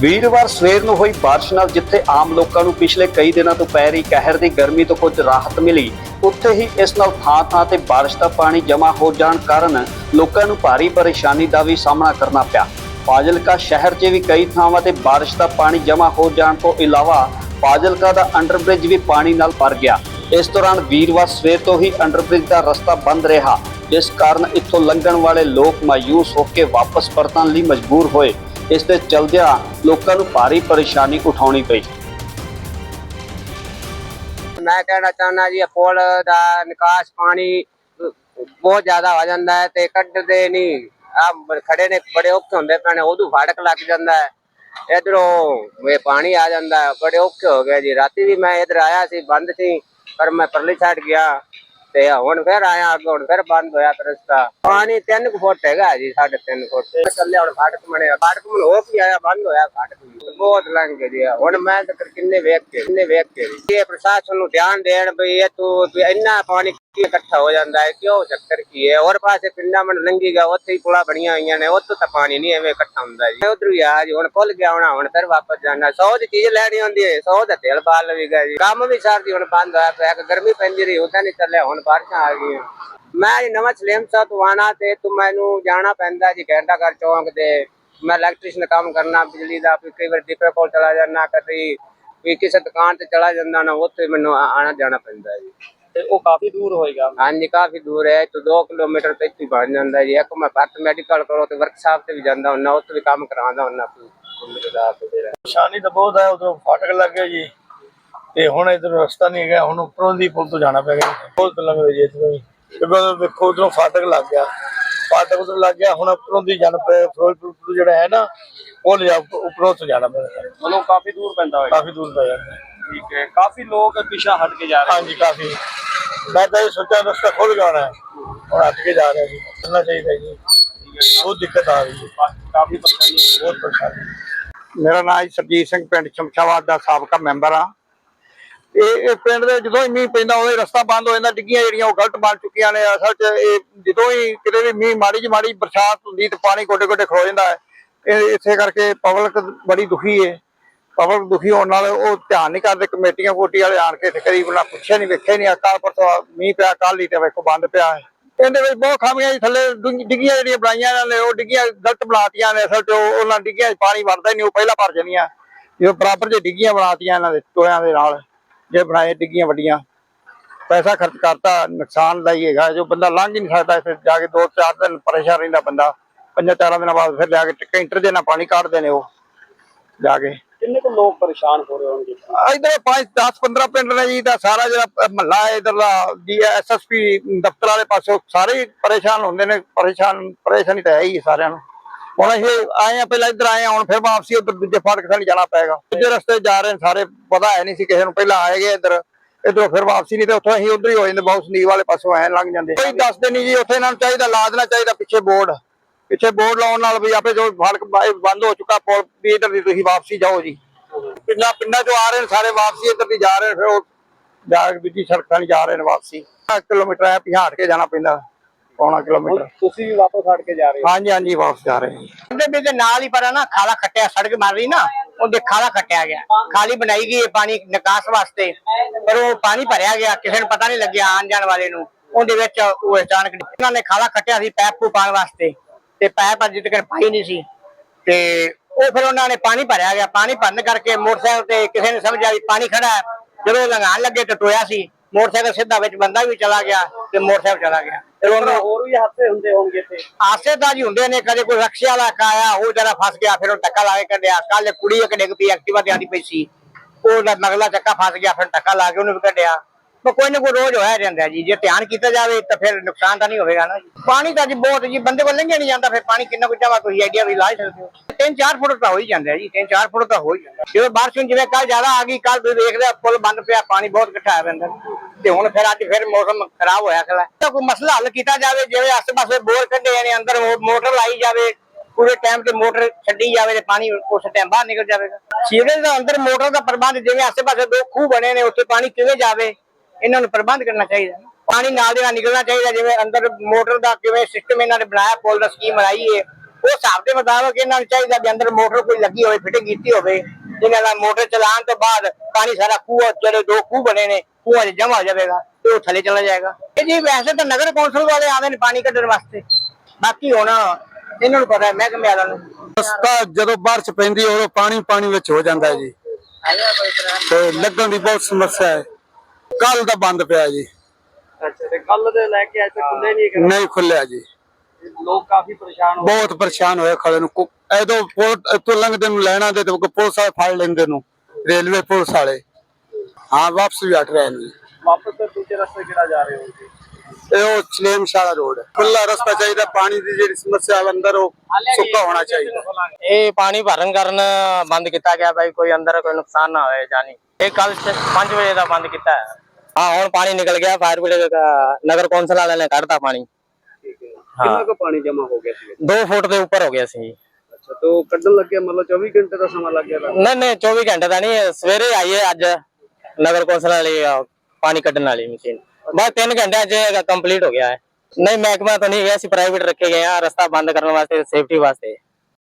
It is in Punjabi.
ਵੀਰਵਾਰ ਸਵੇਰ ਨੂੰ ਹੋਈ ਬਾਰਿਸ਼ ਨਾਲ ਜਿੱਥੇ ਆਮ ਲੋਕਾਂ ਨੂੰ ਪਿਛਲੇ ਕਈ ਦਿਨਾਂ ਤੋਂ ਪੈ ਰਹੀ ਕਹਿਰ ਦੀ ਗਰਮੀ ਤੋਂ ਕੁਝ ਰਾਹਤ ਮਿਲੀ, ਉੱਥੇ ਹੀ ਇਸ ਨਾਲ ਥਾਂ-ਥਾਂ ਤੇ ਬਾਰਿਸ਼ ਦਾ ਪਾਣੀ ਜਮ੍ਹਾਂ ਹੋ ਜਾਣ ਕਾਰਨ ਲੋਕਾਂ ਨੂੰ ਭਾਰੀ ਪਰੇਸ਼ਾਨੀ ਦਾ ਵੀ ਸਾਹਮਣਾ ਕਰਨਾ ਪਿਆ। ਫਾਜ਼ਿਲਕਾ ਸ਼ਹਿਰ 'ਚ ਵੀ ਕਈ ਥਾਵਾਂ ਤੇ ਬਾਰਿਸ਼ ਦਾ ਪਾਣੀ ਜਮ੍ਹਾਂ ਹੋ ਜਾਣ ਤੋਂ ਇਲਾਵਾ ਫਾਜ਼ਿਲਕਾ ਦਾ ਅੰਡਰਬ੍ਰਿਜ ਵੀ ਪਾਣੀ ਨਾਲ ਭਰ ਗਿਆ। ਇਸ ਦੌਰਾਨ ਵੀਰਵਾਰ ਸਵੇਰ ਤੋਂ ਹੀ ਅੰਡਰਬ੍ਰਿਜ ਦਾ ਰਸਤਾ ਬੰਦ ਰਿਹਾ, ਜਿਸ ਕਾਰਨ ਇੱਥੋਂ ਲੰਘਣ ਵਾਲੇ ਲੋਕ ਮਾਯੂਸ ਹੋ ਕੇ ਵਾਪਸ ਪਰਤਣ ਲਈ ਮਜਬੂਰ ਹੋਏ। ਇਸ ਦੇ ਚਲਦਿਆਂ ਲੋਕਾਂ ਨੂੰ ਭਾਰੀ ਪਰੇਸ਼ਾਨੀ ਉਠਾਉਣੀ ਪਈ। ਮੈਂ ਕਹਿਣਾ ਚਾਹੁੰਦਾ ਜੀ ਇਹ ਪੁਲ ਦਾ ਨਿਕਾਸ ਪਾਣੀ ਬਹੁਤ ਜ਼ਿਆਦਾ ਹੋ ਜਾਂਦਾ ਹੈ ਤੇ ਕੱਢਦੇ ਨਹੀਂ। ਆ ਖੜੇ ਨੇ, ਬੜੇ ਔਖੇ ਹੁੰਦੇ ਪਏ ਨੇ, ਉਦੋਂ ਫਾੜਕ ਲੱਗ ਜਾਂਦਾ ਹੈ। ਇਧਰੋਂ ਇਹ ਪਾਣੀ ਆ ਜਾਂਦਾ ਬੜੇ ਔਖੇ ਹੋ ਗਏ ਜੀ। ਰਾਤੀ ਵੀ ਮੈਂ ਇਧਰ ਆਇਆ ਸੀ, ਬੰਦ ਸੀ, ਪਰ ਮੈਂ ਪਰਲੀ ਛੱਡ ਗਿਆ। ਤੇ ਹੁਣ ਫਿਰ ਆਇਆ, ਅੱਗੇ ਹੁਣ ਫਿਰ ਬੰਦ ਹੋਇਆ ਤੇ ਰਸਤਾ ਪਾਣੀ 3 ਫੁੱਟ ਹੈਗਾ ਜੀ 3.5 ਫੁੱਟ। ਚੱਲੇ ਹੁਣ ਫਾਟਕ ਬਣਿਆ, ਫਾਟਕ ਮਨ ਹੋ ਵੀ ਆਇਆ, ਬੰਦ ਹੋਇਆ ਫਾਟਕ ਵੀ। ਬਹੁਤ ਲੰਘ ਗਏ ਹੁਣ ਮੈਂ ਤਾਂ ਕਿੰਨੇ ਵੇਖ ਕੇ, ਕਿੰਨੇ ਵੇਖ ਕੇ ਇਹ ਪ੍ਰਸ਼ਾਸਨ ਨੂੰ ਧਿਆਨ ਦੇਣ ਵੀ ਇਹ ਤੂੰ ਇੰਨਾ ਪਾਣੀ ਕਿਉਂ ਇਕੱਠਾ ਹੋ ਜਾਂਦਾ ਹੈ ਕਿਉਂ ਚੱਕਰ ਕੀ ਹੈ? ਹੋਰ ਪਾਸੇ ਪਿੰਡਾਂ ਮਨ ਲੰਘੀਗਾ ਉੱਥੇ ਹੀ ਪੁਲਾਂ ਬਣੀਆਂ ਹੋਈਆਂ ਨੇ, ਉੱਥੇ ਤਾਂ ਪਾਣੀ ਨਹੀਂ ਐਵੇਂ ਇਕੱਠਾ ਹੁੰਦਾ ਜੀ। ਉਧਰ ਹੀ ਆ ਜੀ, ਹੁਣ ਖੁੱਲ ਗਿਆ ਹੋਣਾ, ਹੁਣ ਫਿਰ ਵਾਪਸ ਜਾਣਾ। 100 ਦੀ ਚੀਜ਼ ਲੈਣੀ ਹੁੰਦੀ ਹੈ 100 ਦਾ ਤੇਲ ਬਾਲ ਲਵੇਗਾ ਜੀ। ਕੰਮ ਵੀ ਸਰਦੀ ਹੁਣ ਬੰਦ ਹੋਇਆ ਪਿਆ ਗਰਮੀ ਪੈਂਦੀ ਰਹੀ ਉਹਦਾ ਨਹੀਂ ਚੱਲਿਆ, ਹੁਣ ਬਾਰਿਸ਼ਾਂ ਆ ਗਈਆਂ। ਮੈਂ ਜੀ ਨਵਾਂ ਸਲੇਮ ਸਾਹਿਬ ਤੋਂ ਆਣਾ ਤੇ ਤੂੰ ਮੈਨੂੰ ਜਾਣਾ ਪੈਂਦਾ ਜੀ, ਘੰਟਾ ਘਰ ਚੌਂਕ ਦੇ ਮੈਂ ਇਲੈਕਟ੍ਰੀਸ਼ੀਅਨ ਕੰਮ ਕਰਨਾ, ਬਿਜਲੀ ਦਾ ਕਈ ਵਾਰ ਦੀਪੇ ਕੋਲ ਚਲਾ ਜਾਣਾ ਕਦੀ ਵੀ ਕਿਸੇ ਦੁਕਾਨ ਤੇ ਚਲਾ ਜਾਂਦਾ ਨਾ, ਉੱਥੇ ਮੈਨੂੰ ਆਣਾ ਜਾਣਾ ਪੈਂਦਾ ਜੀ। ਤੇ ਉਹ ਕਾਫੀ ਦੂਰ ਹੋਏਗਾ। ਹਾਂਜੀ ਕਾਫੀ ਦੂਰ ਹੈ। ਤੋਂ 2 ਕਿਲੋਮੀਟਰ ਤੇ ਇੱਥੇ ਹੀ ਬਣ ਜਾਂਦਾ ਜੀ। ਇੱਕ ਮੈਂ ਭਰਤ ਮੈਡੀਕਲ ਕਰੋ ਤੇ ਵਰਕਸ਼ਾਪ ਤੇ ਵੀ ਜਾਂਦਾ ਹੁੰਦਾ ਉੱਥੇ ਵੀ ਕੰਮ ਕਰਾਉਂਦਾ ਹੁੰਦਾ ਪਰੇਸ਼ਾਨੀ ਤਾਂ ਬਹੁਤ ਹੈ ਉਧਰੋਂ ਫਾਟਕ ਲੱਗ ਗਿਆ ਜੀ। ਤੇ ਹੁਣ ਇਧਰ ਰਸਤਾ ਨਹੀਂ ਹੈਗਾ ਹੁਣ ਉੱਪਰੋਂ ਦੀ ਪੁਲ ਤੋਂ ਜਾਣਾ ਪੈਗਾ ਬਹੁਤ ਲੰਘਦੇ ਜੀ ਇੱਥੋਂ ਹੀ ਕਿਉਂਕਿ ਉਧਰ ਵੇਖੋ ਉਧਰੋਂ ਫਾਟਕ ਲੱਗ ਗਿਆ। ਫਾਟਕ ਉਧਰ ਲੱਗ ਗਿਆ ਹੁਣ ਉੱਪਰੋਂ ਦੀ ਜਾਣਾ ਪਏ ਫਿਰੋਜ਼ਪੁਰ ਜਿਹੜਾ ਹੈ ਨਾ ਉਹ ਲਿਆ ਉੱਪਰੋਂ ਤੋਂ ਜਾਣਾ ਪੈਗਾ ਮਤਲਬ ਕਾਫੀ ਦੂਰ ਪੈਂਦਾ ਹੋਏਗਾ। ਕਾਫੀ ਦੂਰ ਪੈ ਜਾਂਦਾ। ਠੀਕ ਹੈ। ਕਾਫੀ ਲੋਕ ਪਿੱਛਾ ਹਟ ਕੇ ਜਾ ਰਹੇ ਹਾਂਜੀ ਕਾਫੀ। ਮੈਂ ਤਾਂ ਇਹ ਸੋਚਿਆ ਰਸਤਾ ਖੁੱਲ ਜਾਣਾ ਹੈ। ਹੁਣ ਹਟ ਜਾ ਰਿਹਾ ਜੀ। ਚੱਲਣਾ ਚਾਹੀਦਾ ਜੀ। ਬਹੁਤ ਦਿੱਕਤ ਆ ਰਹੀ ਹੈ। ਕਾਫੀ ਪਰੇਸ਼ਾਨੀ ਬਹੁਤ ਪਰੇਸ਼ਾਨੀ। ਮੇਰਾ ਨਾਮ ਹੈ ਸਰਜੀਤ ਸਿੰਘ, ਪਿੰਡ ਸ਼ਮਸ਼ਾਬਾਦ ਦਾ ਸਾਬਕਾ ਮੈਂਬਰ ਆ ਇਹ ਇਹ ਪਿੰਡ ਦੇ ਜਦੋਂ ਹੀ ਮੀਂਹ ਪੈਂਦਾ ਉਹਦੇ ਰਸਤਾ ਬੰਦ ਹੋ ਜਾਂਦਾ। ਡਿੱਗੀਆਂ ਜਿਹੜੀਆਂ ਉਹ ਗਲਤ ਬਣ ਚੁੱਕੀਆਂ ਨੇ। ਅਸਲ 'ਚ ਇਹ ਜਦੋਂ ਹੀ ਕਿਤੇ ਵੀ ਮੀਂਹ ਮਾੜੀ ਜਿਹੀ ਮਾੜੀ ਬਰਸਾਤ ਹੁੰਦੀ ਤੇ ਪਾਣੀ ਗੋਡੇ ਗੋਡੇ ਖੋ ਜਾਂਦਾ ਹੈ। ਇਹ ਇਸੇ ਕਰਕੇ ਪਬਲਿਕ ਬੜੀ ਦੁਖੀ ਹੈ। ਪਬਲਿਕ ਦੁਖੀ ਹੋਣ ਨਾਲ ਉਹ ਧਿਆਨ ਨਹੀਂ ਕਰਦੇ, ਕਮੇਟੀਆਂ ਕੋਟੀ ਵਾਲੇ ਆਣ ਕੇ ਤੇ ਪੁੱਛਿਆ ਨਹੀਂ ਵੇਖਿਆ ਨਹੀਂ ਅਕਾਲ ਪਰਸੋਂ ਮੀਂਹ ਪਿਆ ਕੱਲ ਹੀ ਤੇ ਵੇਖੋ ਬੰਦ ਪਿਆ ਹੈ ਇਹਦੇ ਵਿੱਚ ਬਹੁਤ ਖਾਮੀਆਂ ਜੀ, ਥੱਲੇ ਡਿੱਗੀਆਂ ਜਿਹੜੀਆਂ ਬਣਾਈਆਂ ਇਹਨਾਂ ਨੇ, ਉਹ ਡਿੱਗੀਆਂ, ਗਲਤ ਬਣਾਤੀਆਂ ਨੇ ਅਸਲ 'ਚ ਉਹਨਾਂ ਡਿੱਗੀਆਂ 'ਚ ਪਾਣੀ ਵੜਦਾ ਹੀ ਨਹੀਂ ਉਹ ਪਹਿਲਾਂ ਭਰ ਜਾਂਦੀਆਂ ਜਦੋਂ ਬਰਾਬਰ ਜੇ ਡਿੱਗੀਆਂ ਬਣਾਤੀਆਂ ਇਹਨਾਂ ਦੇ ਟੋਇਆਂ ਦੇ ਨਾਲ, ਜੇ ਬਣਾਏ ਡਿੱਗੀਆਂ ਵੱਡੀਆਂ। ਪੈਸਾ ਖਰਚ ਕਰਤਾ, ਨੁਕਸਾਨ ਦਾ ਹੀ ਹੈਗਾ, ਜੋ ਬੰਦਾ ਲੰਘ ਹੀ ਨਹੀਂ ਸਕਦਾ ਫਿਰ ਜਾ ਕੇ ਦੋ, ਚਾਰ ਦਿਨ ਪਰੇਸ਼ਾਨ ਰਹਿੰਦਾ ਬੰਦਾ। ਪੰਜਾਂ ਚਾਰਾਂ ਦਿਨਾਂ ਬਾਅਦ ਫਿਰ ਲਿਆ ਕੇ ਕੈਂਟਰ ਦੇ ਨਾਲ ਪਾਣੀ ਕੱਢਦੇ ਨੇ ਉਹ, ਜਾ ਕੇ। ਕਿੰਨੇ ਕੁ ਲੋਕ ਪਰੇਸ਼ਾਨ ਹੋ ਰਹੇ ਹੋਣਗੇ? ਇਧਰ 5 10 15 ਪਿੰਡ ਨੇ ਜੀ ਦਾ ਸਾਰਾ ਜਿਹੜਾ ਮਹੱਲਾ ਹੈ, ਇਧਰ ਦਾ ਜੀ ਐਸਐਸਪੀ ਦਫ਼ਤਰ ਵਾਲੇ ਪਾਸੋਂ ਸਾਰੇ ਪਰੇਸ਼ਾਨ ਹੁੰਦੇ ਨੇ, ਪਰੇਸ਼ਾਨ, ਪਰੇਸ਼ਾਨੀ ਤਾਂ ਹੈ ਹੀ ਸਾਰਿਆਂ ਨੂੰ। ਹੁਣ ਅਸੀਂ ਆਏ ਆ ਪਹਿਲਾਂ ਇੱਧਰ ਆਏ ਹੁਣ ਫਿਰ ਵਾਪਸੀ ਉਧਰ ਦੂਜੇ ਫਾਟਕ ਥਾਣੀ ਜਾਣਾ ਪਏਗਾ। ਦੂਜੇ ਰਸਤੇ ਜਾ ਰਹੇ ਨੇ, ਸਾਰੇ ਪਤਾ ਹੈ ਨਹੀਂ ਸੀ ਕਿਸੇ ਨੂੰ, ਪਹਿਲਾਂ ਆਏ ਗਏ ਇੱਧਰ, ਇਧਰੋਂ ਫਿਰ ਵਾਪਸੀ ਨਹੀਂ, ਤੇ ਉੱਥੋਂ ਅਸੀਂ ਉਧਰ ਹੀ ਹੋ ਜਾਂਦੇ, ਬਹੁਤ ਸੰਦੀਪ ਵਾਲੇ ਪਾਸੋਂ ਐ ਲੰਘ ਜਾਂਦੇ। ਕੋਈ ਦੱਸਦੇ ਨਹੀਂ ਜੀ, ਉੱਥੇ ਇਹਨਾਂ ਨੂੰ ਚਾਹੀਦਾ ਲਾ ਦੇਣਾ ਚਾਹੀਦਾ, ਪਿੱਛੇ ਬੋਰਡ। ਪਿੱਛੇ ਬੋਰਡ ਲਾਉਣ ਨਾਲ ਵੀ ਆਪੇ ਜੋ ਫਾਟਕ ਬ- ਬੰਦ ਹੋ ਚੁੱਕਾ ਪੁਲ ਵੀ ਇੱਧਰ ਦੀ ਤੁਸੀਂ ਵਾਪਸੀ ਜਾਓ ਜੀ। ਪਿੰਡਾਂ ਪਿੰਡਾਂ ਚੋਂ ਆ ਰਹੇ ਨੇ ਸਾਰੇ ਵਾਪਸੀ ਇੱਧਰ ਦੀ ਜਾ ਰਹੇ ਨੇ ਫਿਰ ਉਹ ਜਾ ਕੇ ਦੂਜੀ ਸੜਕਾਂ ਨਹੀਂ ਜਾ ਰਹੇ ਨੇ ਵਾਪਸੀ। 1 ਕਿਲੋਮੀਟਰ ਐ ਪਿਹਾੜ ਕੇ ਜਾਣਾ ਪੈਂਦਾ ਪੌਣਾ ਕਿਲੋਮੀਟਰ। ਤੁਸੀਂ ਵੀ ਵਾਪਸ ਹਟ ਕੇ ਜਾ ਰਹੇ ਹਾਂਜੀ ਹਾਂਜੀ ਵਾਪਸ ਜਾ ਰਹੇ ਨੇ ਉਹਦੇ ਵਿੱਚ ਨਾਲ ਹੀ ਪਰ ਨਾ ਖਾਲਾ ਖੱਟਿਆ ਸੜਕ ਮਾਰ ਰਹੀ ਨਾ ਉਹਦੇ ਖਾਲਾ ਖੱਟਿਆ ਗਿਆ। ਖਾਲੀ ਬਣਾਈ ਗਈ ਹੈ ਪਾਣੀ ਨਿਕਾਸ ਵਾਸਤੇ ਪਰ ਉਹ ਪਾਣੀ ਭਰਿਆ ਗਿਆ ਕਿਸੇ ਨੂੰ ਪਤਾ ਨਹੀਂ ਲੱਗਿਆ ਆਣ ਜਾਣ ਵਾਲੇ ਨੂੰ। ਉਹਦੇ ਵਿੱਚ ਉਹ ਅਚਾਨਕ ਉਹਨਾਂ ਨੇ ਖਾਲਾ ਖੱਟਿਆ ਸੀ ਪੈਪ ਨੂੰ ਪਾਣ ਵਾਸਤੇ। ਤੇ ਪੈਪ ਅਜੇ ਤੱਕ ਪਾਈ ਨਹੀਂ ਸੀ। ਤੇ ਉਹ ਫਿਰ ਉਹਨਾਂ ਨੇ ਪਾਣੀ ਭਰਿਆ ਗਿਆ। ਪਾਣੀ ਭਰਨ ਕਰਕੇ ਮੋਟਰਸਾਈਕਲ ਤੇ ਕਿਸੇ ਨੇ ਸਮਝਿਆ ਵੀ ਪਾਣੀ ਖੜਾ ਹੈ। ਜਦੋਂ ਲੰਘਾਣ ਲੱਗੇ ਤੇ ਟੋਇਆ ਸੀ। ਮੋਟਰਸਾਈਕਲ ਸਿੱਧਾ ਵਿੱਚ ਬੰਦਾ ਵੀ ਚਲਾ ਗਿਆ ਤੇ ਮੋਟਰਸਾਈਕਲ ਚਲਾ ਗਿਆ। ਫਿਰ ਉਹਨੂੰ ਹੋਰ ਵੀ ਹਾਦਸੇ ਹੁੰਦੇ ਹੋਣਗੇ ਇੱਥੇ। ਆਸੇਦਾਰ ਹੀ ਹੁੰਦੇ ਨੇ। ਕਦੇ ਕੋਈ ਰਕਸ਼ੇ ਵਾਲਾ ਕਾਇਆ ਉਹ ਜਰਾ ਫਸ ਗਿਆ ਫਿਰ ਉਹ ਟੱਕਾ ਲਾ ਕੇ ਕੱਢਿਆ। ਕੱਲ ਕੁੜੀ ਇੱਕ ਡਿੱਗ ਪਈ ਐਕਟਿਵਾ ਤੇ ਆਂਦੀ ਪਈ ਸੀ। ਉਹਦਾ ਨਗਲਾ ਚੱਕਾ ਫਸ ਗਿਆ ਫਿਰ ਟੱਕਾ ਲਾ ਕੇ ਉਹਨੂੰ ਵੀ ਕੱਢਿਆ। ਪਰ ਕੋਈ ਨਾ ਕੋਈ ਰੋਜ਼ ਹੋਇਆ ਜਾਂਦਾ ਜੀ। ਜੇ ਧਿਆਨ ਕੀਤਾ ਜਾਵੇ ਤਾਂ ਫਿਰ ਨੁਕਸਾਨ ਤਾਂ ਨਹੀਂ ਹੋਵੇਗਾ ਨਾ ਪਾਣੀ ਤਾਂ ਜੀ ਬਹੁਤ ਜੀ, ਬੰਦੇ ਕੋਲ ਲੰਘਿਆ ਨਹੀਂ ਜਾਂਦਾ, ਫਿਰ ਪਾਣੀ ਕਿੰਨਾ ਕੁ ਚਾਵਾ ਕੋਈ ਆਈਡੀਆ ਵੀ ਲਾ ਸਕਦੇ ਹੋ। ਤਿੰਨ ਚਾਰ ਫੁੱਟ ਤਾਂ ਹੋ ਹੀ ਜਾਂਦਾ ਜੀ ਤਿੰਨ ਚਾਰ ਫੁੱਟ ਤਾਂ ਹੋ ਹੀ ਜਾਂਦਾ। ਜਦੋਂ ਬਾਰਿਸ਼ ਹੁਣ ਜਿਵੇਂ ਕੱਲ ਜ਼ਿਆਦਾ ਆ ਗਈ ਕੱਲ ਤੁਸੀਂ ਦੇਖ ਲਿਆ ਪੁਲ ਬੰਦ ਪਿਆ, ਪਾਣੀ ਬਹੁਤ ਇਕੱਠਾ ਆ ਪੈਂਦਾ ਤੇ ਹੁਣ ਫਿਰ ਅੱਜ ਫਿਰ ਮੌਸਮ ਖਰਾਬ ਹੋਇਆ ਖਲਾ ਤਾਂ ਕੋਈ ਮਸਲਾ ਹੱਲ ਕੀਤਾ ਜਾਵੇ, ਜਿਵੇਂ ਆਸ-ਪਾਸੇ ਬੋਰ ਕੱਢੇ ਨੇ ਅੰਦਰ ਮੋਟਰ ਲਾਈ ਜਾਵੇ, ਪੂਰੇ ਟਾਈਮ ਤੇ ਮੋਟਰ ਛੱਡੀ ਜਾਵੇ ਤੇ ਪਾਣੀ ਉਸ ਟਾਈਮ ਬਾਹਰ ਨਿਕਲ ਜਾਵੇਗਾ। ਸੀਵਰੇਜ ਦਾ ਅੰਦਰ ਮੋਟਰ ਦਾ ਪ੍ਰਬੰਧ, ਜਿਵੇਂ ਆਸ-ਪਾਸੇ ਦੋ ਖੂਹ ਬਣੇ ਨੇ, ਉੱਥੇ ਪਾਣੀ ਕਿਵੇਂ ਜਾਵੇ? ਇਹਨਾਂ ਨੂੰ ਪ੍ਰਬੰਧ ਕਰਨਾ ਚਾਹੀਦਾ ਪਾਣੀ ਨਾਲ ਦੇ ਨਾਲ ਨਿਕਲਣਾ ਚਾਹੀਦਾ, ਜਿਵੇਂ ਅੰਦਰ ਮੋਟਰ ਦਾ ਕਿਵੇਂ ਸਿਸਟਮ ਇਹਨਾਂ ਨੇ ਬਣਾਇਆ, ਪੁਲ ਦਾ ਸਕੀਮ ਬਣਾਈ ਹੈ। ਉਹ ਹਿਸਾਬ ਦੇ ਮੁਤਾਬਕ ਇਹਨਾਂ ਨੂੰ ਚਾਹੀਦਾ ਵੀ ਅੰਦਰ ਮੋਟਰ ਕੋਈ ਲੱਗੀ ਹੋਵੇ ਫਿਟਿੰਗ ਕੀਤੀ ਹੋਵੇ। ਇਹਨਾਂ ਦਾ ਮੋਟਰ ਚਲਾਉਣ ਤੋਂ ਬਾਅਦ ਪਾਣੀ ਸਾਰਾ ਖੂਹ, ਜਿਹੜੇ ਦੋ ਖੂਹ ਬਣੇ ਨੇ, ਖੂਹਾਂ 'ਚ ਜਮਾ ਹੋ ਜਾਵੇਗਾ ਤੇ ਉਹ ਥੱਲੇ ਚਲਾ ਜਾਏਗਾ। ਇਹ ਜੀ ਵੈਸੇ ਤਾਂ ਨਗਰ ਕੌਂਸਲ ਵਾਲੇ ਆਉਂਦੇ ਨੇ ਪਾਣੀ ਕੱਢਣ ਵਾਸਤੇ। ਬਾਕੀ ਹੁਣ ਇਹਨਾਂ ਨੂੰ ਪਤਾ ਹੈ, ਮਹਿਕਮੇ ਵਾਲਿਆਂ ਨੂੰ। ਰਸਤਾ ਜਦੋਂ ਬਾਰਿਸ਼ ਪੈਂਦੀ ਉਦੋਂ ਪਾਣੀ ਪਾਣੀ ਵਿੱਚ ਹੋ ਜਾਂਦਾ ਹੈ ਜੀ। ਤੇ ਲੱਗਣ ਦੀ ਬਹੁਤ ਸਮੱਸਿਆ ਹੈ। ਕੱਲ ਦਾ ਬੰਦ ਪਿਆ ਜੀ। ਅੱਛਾ ਤੇ ਕੱਲ ਦੇ ਲੈ ਕੇ ਅੱਜ ਤੱਕ ਖੁੱਲੇ ਨਹੀਂ ਨਹੀਂ ਖੁੱਲਿਆ ਜੀ। ਲੋਕ ਕਾਫੀ ਪਰੇਸ਼ਾਨ ਹੋ ਬਹੁਤ ਪਰੇਸ਼ਾਨ ਹੋਏ ਖੜੇ ਨੂੰ। ਐਦੋਂ ਪੁਲ ਇੱਥੋਂ ਲੰਘਦੇ ਨੂੰ ਲੈਣਾ ਦੇ ਤੇ ਪੁਲਿਸ ਵਾਲੇ ਫੜ ਲੈਂਦੇ ਨੂੰ ਰੇਲਵੇ ਪੁਲਿਸ ਵਾਲੇ। ਹਾਂ ਵਾਪਸ ਵੀ ਹਟ ਰਹੇ ਨੇ ਵਾਪਸ ਤੇ ਦੂਜੇ ਰਸਤੇ ਕਿਹੜਾ ਜਾ ਰਹੇ ਹੋ ਜੀ? ਇਹ ਉਹ ਚਲੇਮ ਸ਼ਾਲਾ ਰੋਡ ਹੈ। ਖੁੱਲਾ ਰਸਤਾ ਚਾਹੀਦਾ ਪਾਣੀ ਦੀ ਜਿਹੜੀ ਸਮੱਸਿਆ ਹੈ ਅੰਦਰ ਉਹ ਸੁੱਕਾ ਹੋਣਾ ਚਾਹੀਦਾ। ਇਹ ਪਾਣੀ ਭਰਨ ਕਾਰਨ ਬੰਦ ਕੀਤਾ ਗਿਆ ਭਾਈ ਕੋਈ ਅੰਦਰ ਕੋਈ ਨੁਕਸਾਨ ਨਾ ਹੋਵੇ ਜਾਨੀ। ਇਹ ਕੱਲ 5 ਵਜੇ ਦਾ ਬੰਦ ਕੀਤਾ ਹੈ। ਹਾਂ ਹੁਣ ਪਾਣੀ ਨਿਕਲ ਗਿਆ ਫਾਇਰ ਬ੍ਰਿਗੇਡ ਨਗਰ ਕੌਂਸਲ ਵਾਲਿਆਂ ਨੇ ਕੱਢਤਾ ਪਾਣੀ ਕਿੰਨਾ ਕੁ ਪਾਣੀ ਜਮਾ ਹੋ ਗਿਆ ਸੀ 2 ਫੁੱਟ ਦੇ ਉੱਪਰ ਹੋ ਗਿਆ ਸੀ ਅੱਛਾ ਤੋਂ ਕੱਢਣ ਲੱਗਿਆ ਮਤਲਬ 24 ਘੰਟੇ ਦਾ ਸਮਾਂ ਲੱਗ ਗਿਆ ਤੁਹਾਨੂੰ? ਨਹੀਂ ਨਹੀਂ 24 ਘੰਟੇ ਦਾ ਨਹੀਂ ਸਵੇਰੇ ਆਈ ਹੈ ਅੱਜ ਨਗਰ ਕੌਂਸਲ ਵਾਲੀ ਅਹ, ਪਾਣੀ ਕੱਢਣ ਵਾਲੀ ਮਸ਼ੀਨ ਬਸ 3 ਘੰਟਿਆਂ 'ਚ ਕੰਪਲੀਟ ਹੋ ਗਿਆ ਹੈ ਨਹੀਂ ਮਹਿਕਮਾ ਤਾਂ ਨਹੀਂ ਗਿਆ ਸੀ ਪ੍ਰਾਈਵੇਟ ਰੱਖੇ ਗਏ ਆ ਰਸਤਾ ਬੰਦ ਕਰਨ ਵਾਸਤੇ ਸੇਫਟੀ ਵਾਸਤੇ